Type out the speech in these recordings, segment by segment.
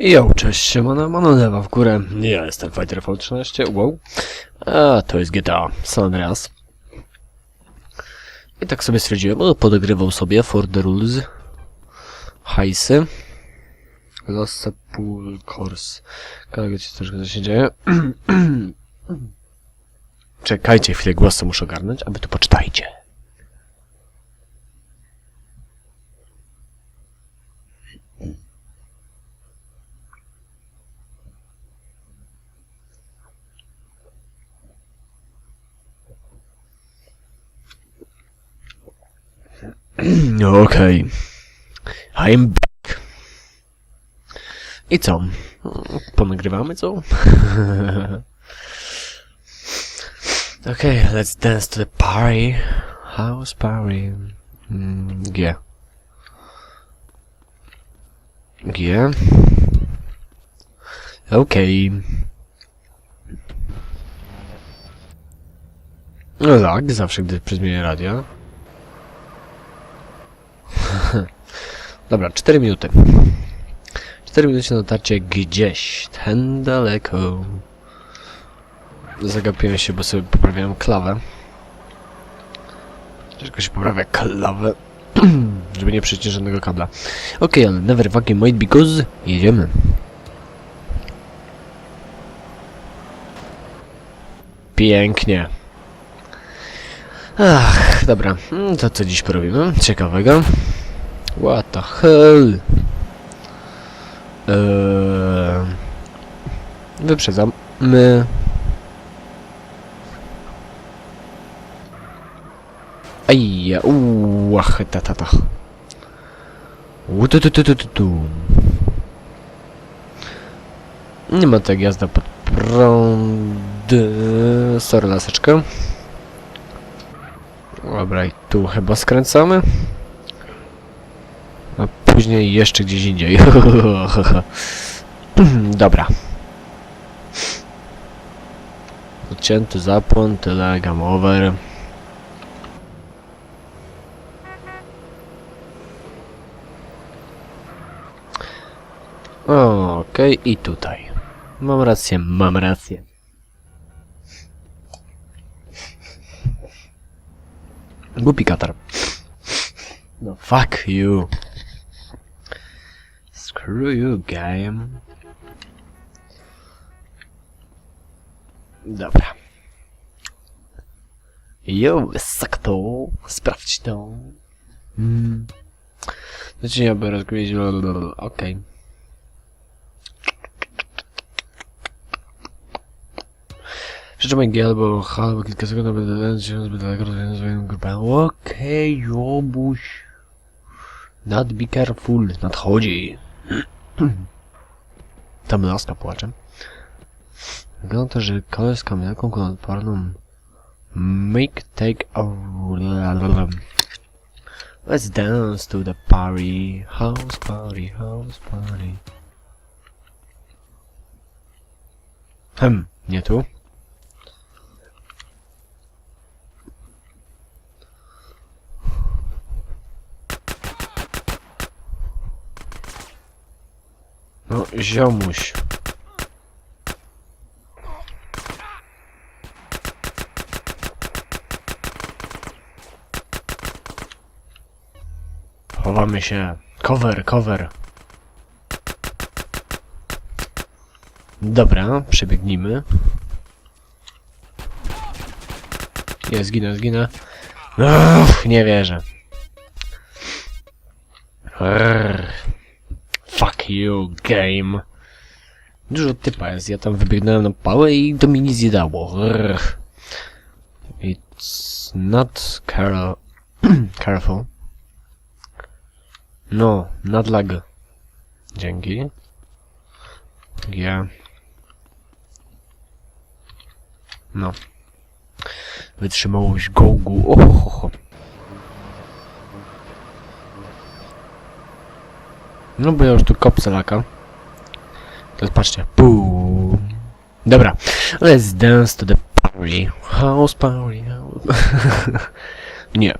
Jo, cześć, siemano, mano lewa w górę. Ja jestem Fighter V13, wow. A to jest GTA San Andreas. I tak sobie stwierdziłem, o, podegrywał sobie For the Rules. Hajsy. Los Sepulchors. Kolego ci troszkę co się dzieje. Czekajcie chwilę, głos muszę ogarnąć, aby tu poczytajcie. Okej. I'm back. I co? Ponagrywamy co? okay, let's dance to the party. House party. Mm, G. G. Okej. No tak, zawsze gdy zmienię radio. Dobra, 4 minuty. 4 minuty na dotarcie gdzieś, ten daleko. Zagapiłem się, bo sobie poprawiałem klawę. Ciężko się poprawia klawę, żeby nie przeciąć żadnego kabla. Okej, ale never fucking wait because jedziemy. Pięknie. Ach, dobra. Mm, To co dziś porobimy? Ciekawego. What the hell? Eee... Wyprzedzam. My... Ajja, uuu, ach, ta, ta, ta. Tu, tu, tu, tu, tu. Nie ma tak jazda pod prąd... Sorry, laseczkę. Dobra, i tu chyba skręcamy. A później jeszcze gdzieś indziej. Dobra. Odcięty zapłon, tyle, game over. Okej, i tutaj. Mam rację, mam rację. Głupi katar. No fuck you. Screw you, game. Dobra. Jo, sak to. Sprawdź to. Hmm. Znaczy ja by rozgryźć. Okej. Przeczytaj G albo H albo kilka sekund, aby się zbyt daleko rozwijać swoją grupę. Okej, jobuś. Not be careful. Nadchodzi. Tam laska płacze. Wygląda to, że koleś z kamienką odporną Make take a... Let's dance to the party. House party, house party. Hm, nie tu. No, ziomuś. Chowamy się. Cover, cover. Dobra, przebiegnijmy. Nie, zginę, zginę. Uff, nie wierzę. Rrr. Game. Dużo typa jest, ja tam wybiegnąłem na pałę i to mi nic nie dało. It's not care careful. No, not lag. Dzięki. G. No. Wytrzymałość gołgu. Ohoho. No bo ja już tu kopcę laka. To patrzcie. Boom. Dobra. Let's dance to the party. House party. House... Nie.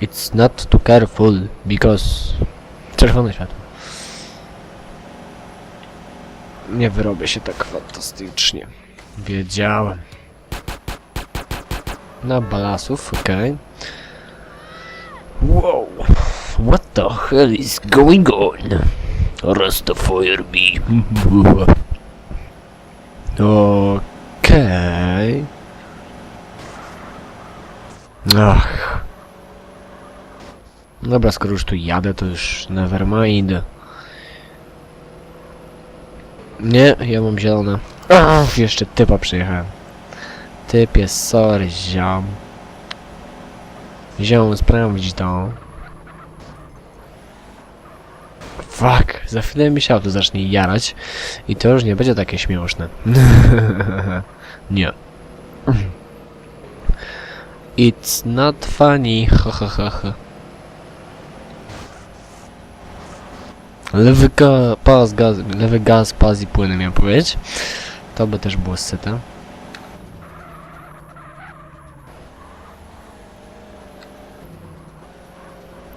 It's not too careful because... Czerwone światło. nie wyrobię się tak fantastycznie. Wiedziałem. Na balasów, okej. Wow. What the hell is going on? Rastafire me. Okej. Ach. Dobra, skoro już tu jadę, to już nevermind. Nie, ja mam zielone. Ach, jeszcze typa przyjechałem. Typie, sorry, ziom. Ziom, sprawdź to. Fuck, za chwilę mi się auto zacznie jarać i to już nie będzie takie śmieszne. nie. It's not funny, ha ha ha ha. Lewy ga, pas, gaz, lewy gaz, pas i płyny miałem powiedzieć. To by też było syte.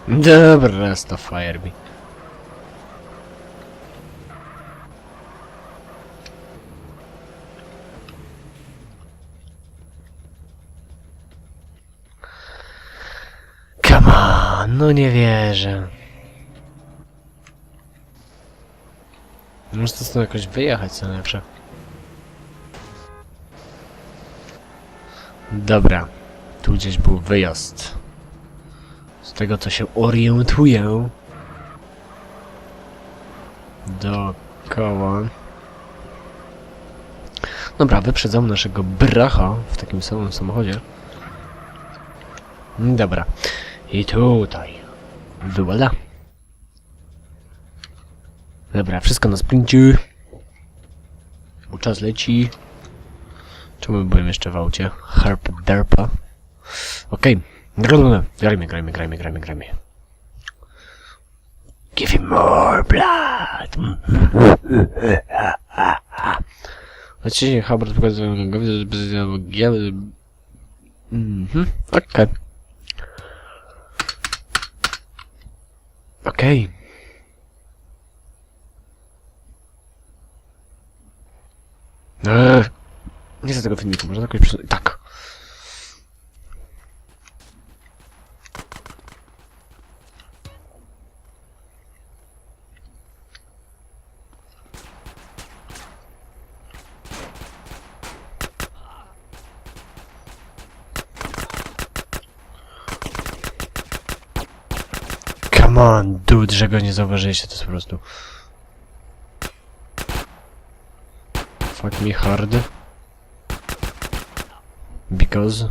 Dobra, to fire me. Come on, no nie wierzę. Muszę stąd jakoś wyjechać co najlepsze. Dobra, tu gdzieś był wyjazd. Z tego co się orientuję. Dookoła. Dobra, wyprzedzam naszego bracha w takim samym samochodzie. Dobra. I tutaj. Wyłada. Dobra, wszystko na sprincie. Bo czas leci. Czemu byłem jeszcze w aucie? Harp derpa. Okej. Okay. Grajmy, grajmy, grajmy, grajmy, grajmy. Give him more blood. Znaczy, Hubbard pokazuje gogowi, że Mhm, okej. Okej. Eee, nie chcę tego filmiku, można jakoś przesunąć. Tak. Come on, dude, że go nie zauważyliście, to jest po prostu... Fuck me hard. Because...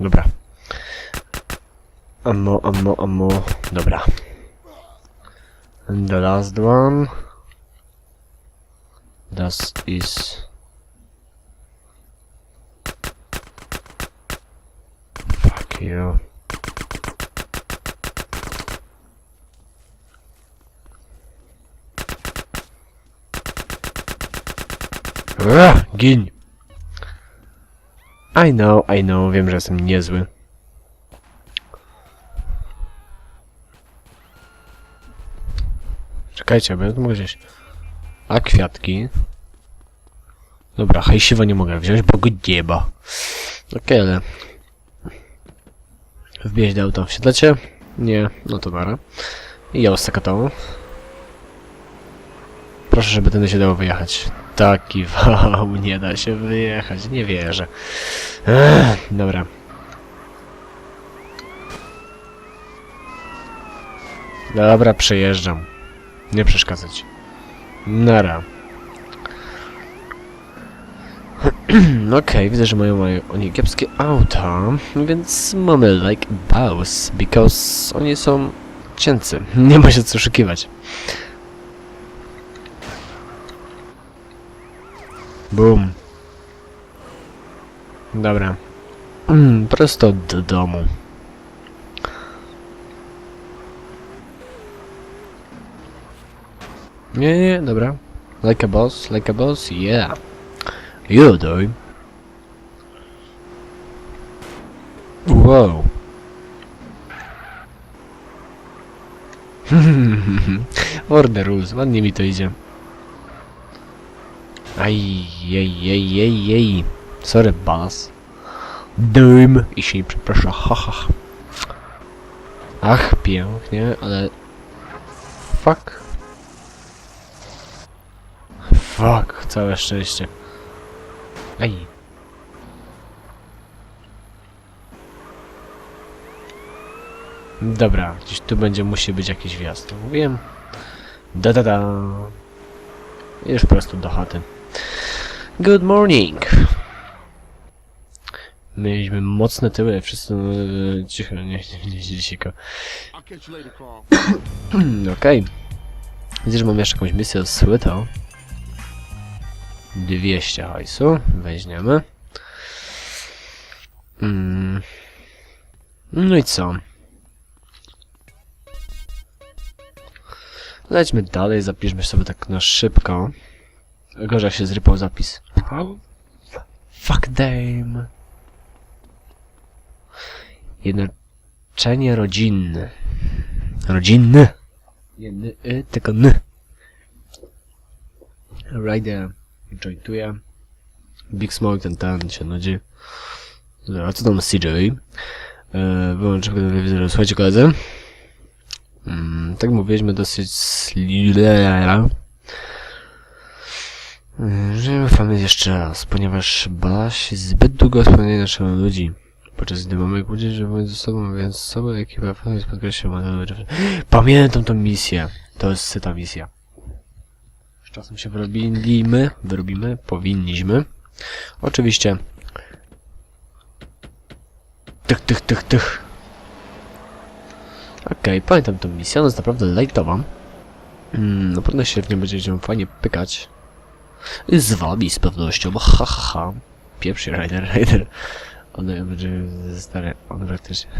Dobra. Ammo, ammo, ammo. Dobra. And the last one. Das is... Fuck you. Ugh, gin. I know, I know, wiem, że jestem niezły. Czekajcie, bo ja tu mogę gdzieś... A kwiatki? Dobra, hajsiwa nie mogę wziąć, bo go nieba. Okej, ale... Wbieźć do auto. Wsiadlacie? Nie, no to bara. I ja ostakatowo. Proszę, żeby tędy się dało wyjechać. Taki wał, nie da się wyjechać, nie wierzę. Ech, dobra. Dobra, przejeżdżam. Nie przeszkadzać. Nara. Okej, widzę, że mają, mają oni kiepskie auta, więc mamy like boss, because oni są cięcy. Nie ma się co oszukiwać. Boom. Dobra. Prosto do domu. Nie, nie, dobra. Like a boss, like a boss, yeah. You do. Wow. Order rules, ładnie mi to idzie. Aj, jej, jej, jej, jej. Sorry, balas. Dym i się nie przeprasza, haha. Ha. Ach, pięknie, ale... Fuck. Fuck, całe szczęście. Ej. Dobra, gdzieś tu będzie musi być jakiś wjazd. No, Mówiłem. Da da da. I Już po prostu do chaty. Good morning. Mieliśmy mocne tyły, wszyscy e, cicho, nie, nie, nie, nie cicho. Okej. Widzę, że mam jeszcze jakąś misję z Słyto. 200 hajsu. Weźmiemy. Mm. No i co? Lećmy dalej, zapiszmy sobie tak na szybko. Gorzej jak się zrypał zapis. Fuck dame. Jednoczenie rodzinne. Rodzinny. Jedny y, tylko n. Rider jointuje. Big Smoke, ten ten się nudzi. Dobra, co tam z CJ? E, wyłączę telewizor. Słuchajcie koledzy. Mm, tak mówiliśmy dosyć slilera. Żyjemy familię jeszcze raz, ponieważ bala się zbyt długo spełnienia naszych ludzi. Podczas gdy mamy kłócić, że bądź ze sobą, więc sobą ekipa familii spotka się ma Pamiętam tą misję. To jest syta misja. Czasem się wyrobimy, wyrobimy, powinniśmy. Oczywiście. Tych, tych, tych, tych. Okej, pamiętam tą misję, ona jest naprawdę lightowa. Mm, na pewno się w nią będzie fajnie pykać. Z wami z pewnością, ha ha ha. Pierwszy Rider, Rider. On będzie stary, on praktycznie.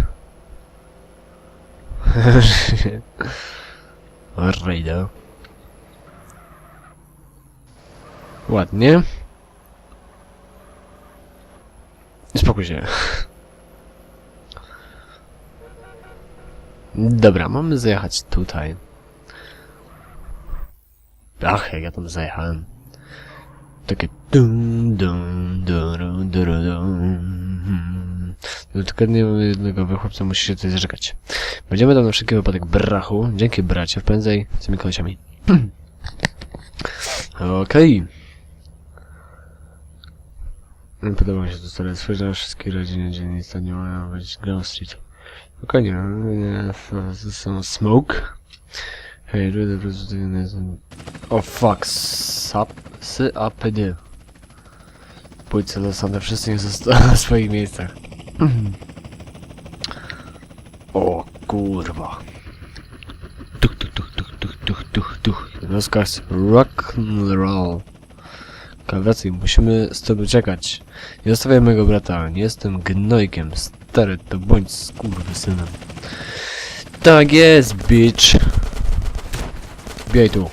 Rider. Ładnie. Spokój się. Dobra, mamy zajechać tutaj. Ach, jak ja tam zajechałem. Takie dum dum dum dum dum. Tylko nie jednego wychłopca, musi się tutaj zrzekać. Będziemy tam na wszelki wypadek brachu. Dzięki bracie, wpędzaj z tymi kolesiami. Okej. Okay. Podoba mi się to stare stwierdzenie wszystkie rodziny dzielnica nie mają być Ground Street. Spokojnie, nie, to są smoke. Hej, rudy prezydent O fuck, sap, sy, a, pd. Pójdźcie zasady, wszyscy nie zostaną na swoich miejscach. O kurwa. Tuch, tuch, tuch, tuch, tuch, tuch, tuch. Rozkaz rock and roll. Kalwacji, musimy z tobą czekać. Nie zostawiaj mojego brata, nie jestem gnojkiem. Stary, to bądź synem. Tak jest, bitch. Wbijaj tu.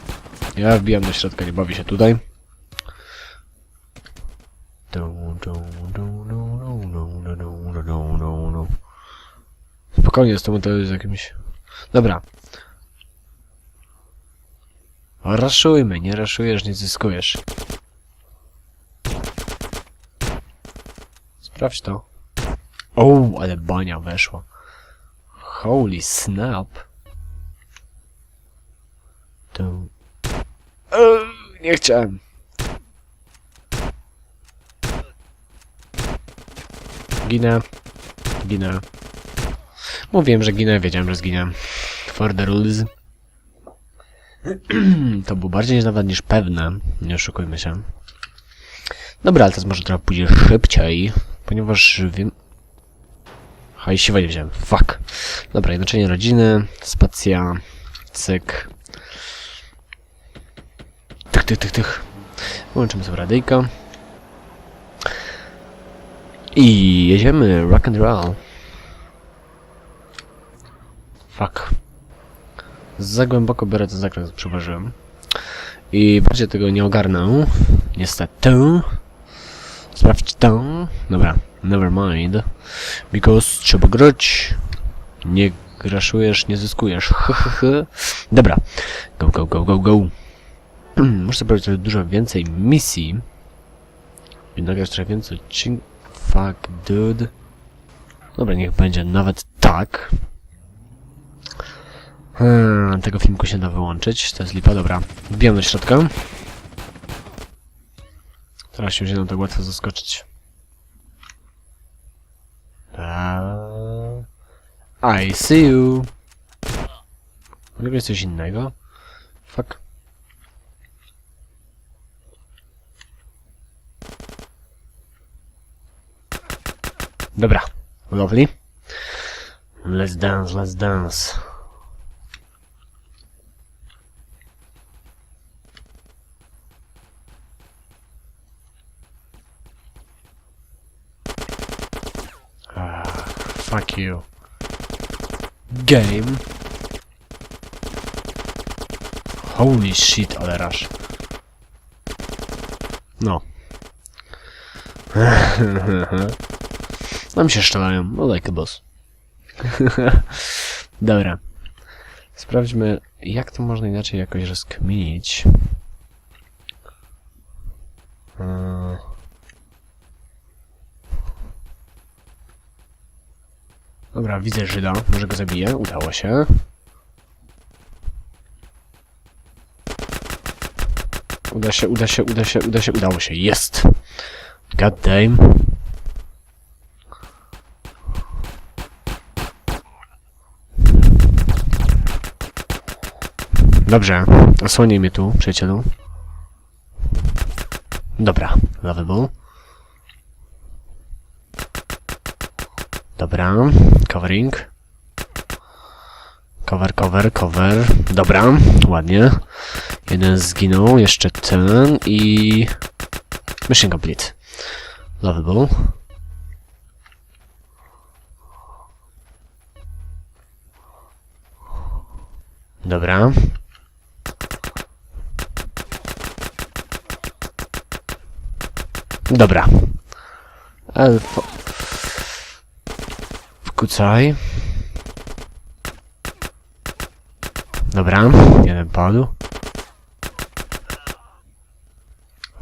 Ja wbijam do środka, nie bawię się tutaj. Spokojnie z tą z jakimś... Dobra. Raszujmy, nie raszujesz, nie zyskujesz. Sprawdź to. O, ale bania weszła. Holy snap. To... Eee, nie chciałem. Ginę. Ginę. Mówiłem, że ginę, wiedziałem, że zginę. For the rules. to było bardziej nawet niż pewne. Nie oszukujmy się. Dobra, ale teraz może trochę pójdzie szybciej, ponieważ wiem... Hajsiwa nie wziąłem. Fuck. Dobra, jednoczenie rodziny, spacja, cyk. Tych, tych, tych, tych. Włączymy sobie radyjka. I jedziemy rock and roll. Fuck. Za głęboko biorę ten zakres, przeważyłem. I bardziej tego nie ogarnę. Niestety. Sprawdź to. Dobra, never mind. Because trzeba grać. Nie graszujesz, nie zyskujesz. Dobra. Go, go, go, go, go. Muszę zrobić dużo więcej misji. I nagrać trochę więcej. Fuck, dude. Dobra, niech będzie nawet tak. Hmm, tego filmiku się da wyłączyć. To jest lipa, dobra. Wbijam do środka. Teraz się nam tak łatwo zaskoczyć. Eee, I see you. Jest coś innego? Fuck. Dobra. Lovely. Let's dance, let's dance. You. Game. Holy shit, ale rasz. No. Nam się szczelają, no like a boss. Dobra. Sprawdźmy, jak to można inaczej jakoś rozkminić. Dobra, widzę Żyda. Może go zabiję. Udało się. Uda się, uda się, uda się, uda się, udało się. Jest! God damn. Dobrze, osłonię mnie tu, przyjacielu. Dobra, lovable. Dobra, covering. Cover, cover, cover. Dobra, ładnie. Jeden zginął, jeszcze ten i... Mission complete. Lovable. Dobra. Dobra. Elfo. Wkucaj. Dobra, jeden padł.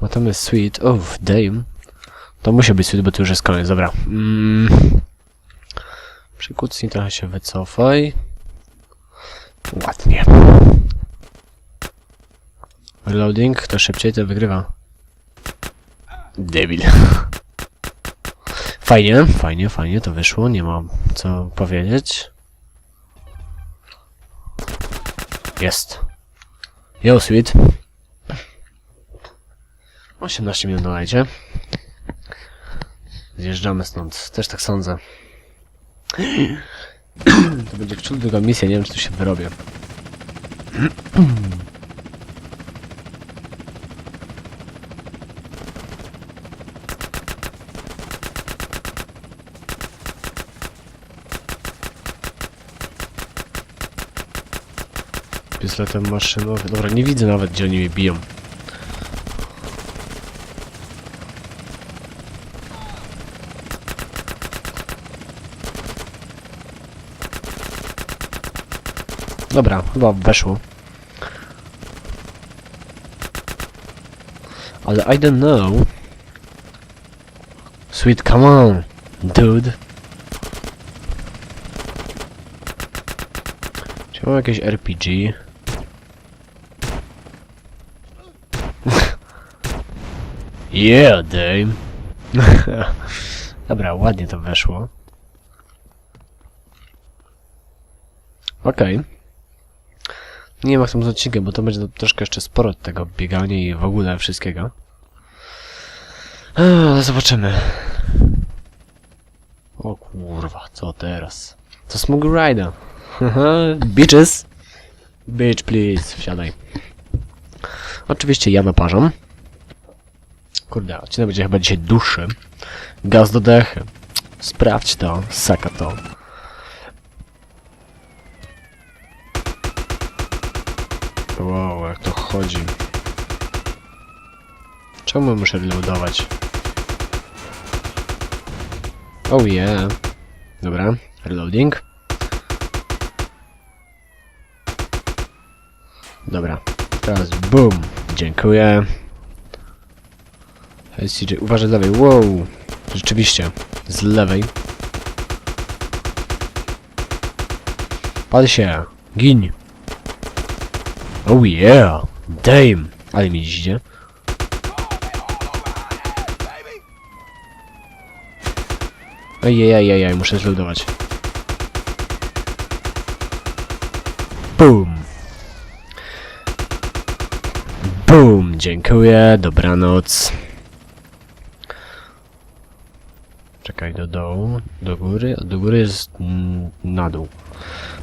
Bo tam jest sweet. Oh, damn. To musi być sweet, bo to już jest koniec, dobra. Mm. Przykucnij, trochę się wycofaj. Ładnie. Reloading, kto szybciej, to wygrywa. Debil. Fajnie, fajnie, fajnie to wyszło, nie mam co powiedzieć. Jest. Yo, sweet. 18 minut na lajcie. Zjeżdżamy stąd, też tak sądzę. To będzie wciąż długa misja, nie wiem czy tu się wyrobię. Pistoletem maszynowym. Dobra, nie widzę nawet gdzie oni mnie biją. Dobra, chyba weszło. Ale I don't know. Sweet, come on, dude. Czy mam jakieś RPG? Yeah, dame. Dobra, ładnie to weszło. Okej. Nie wiem jak tam z odcinkiem, bo to będzie troszkę jeszcze sporo tego biegania i w ogóle wszystkiego. Ale zobaczymy. O kurwa, co teraz? To Smog Rider. Bitches. Bitch, please, wsiadaj. Oczywiście ja naparzam. Kurde, odcinek będzie chyba dzisiaj dłuższy. Gaz do dechy. Sprawdź to, saka to. Wow, jak to chodzi. Czemu muszę reloadować? Oh yeah. Dobra, reloading. Dobra, teraz boom. Dziękuję. CJ, uważaj lewej. Wow! Rzeczywiście. Z lewej. Pal się. Gin. Oh yeah! Damn! Ale mi dziś idzie. Ojej, muszę zludować. Boom! Boom! Dziękuję, dobranoc. Czekaj, do dołu, do góry, a do góry jest na dół.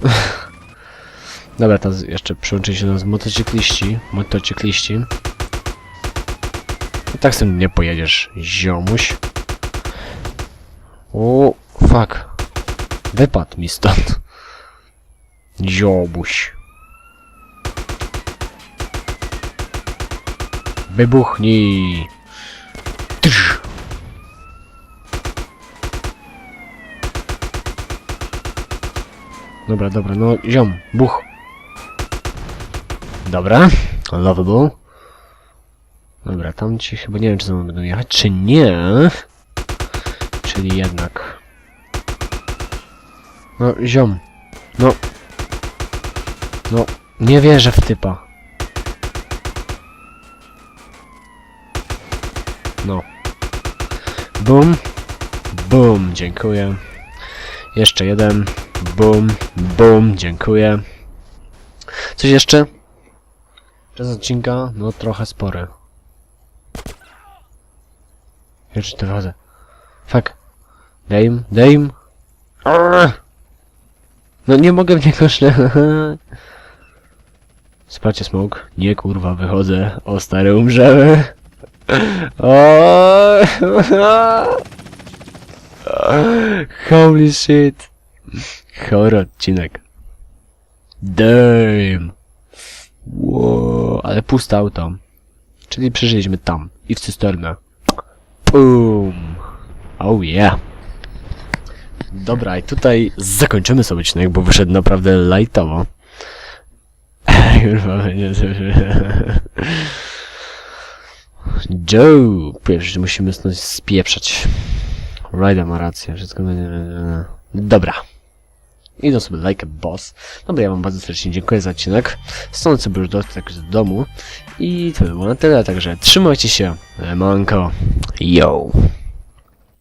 Dobra, teraz jeszcze przyłączę się do nas motocykliści, motocykliści. I tak z tym nie pojedziesz, ziomuś. O, fuck. Wypadł mi stąd. Ziomuś. Wybuchnij. Dobra, dobra, no ziom, buch. Dobra, lovable. Dobra, tam ci chyba nie wiem, czy za mną będą jechać, czy nie. Czyli jednak. No, ziom. No. No, nie wierzę w typa. No. Bum. Bum, dziękuję. Jeszcze jeden. Bum. Bum, dziękuję. Coś jeszcze? Czas odcinka? No, trochę spory. Jeszcze to wchodzę. Fuck. Dame, dame. Arr! No nie mogę w niego. Sprawdźcie smoke. Nie kurwa, wychodzę. O stary, umrzemy. O! Holy shit. Chory odcinek. Damn. Wow, ale puste auto. Czyli przeżyliśmy tam. I w cysternę. Boom. Oh yeah. Dobra, i tutaj zakończymy sobie odcinek, bo wyszedł naprawdę lightowo. Kurwa, będzie Joe! Pierwszy musimy stąd spieprzać. Ryder ma rację, wszystko będzie... Dobra. Idę sobie like a boss. Dobra, ja wam bardzo serdecznie dziękuję za odcinek. Stąd sobie już także do domu. I to by było na tyle, także trzymajcie się. Manko. Yo!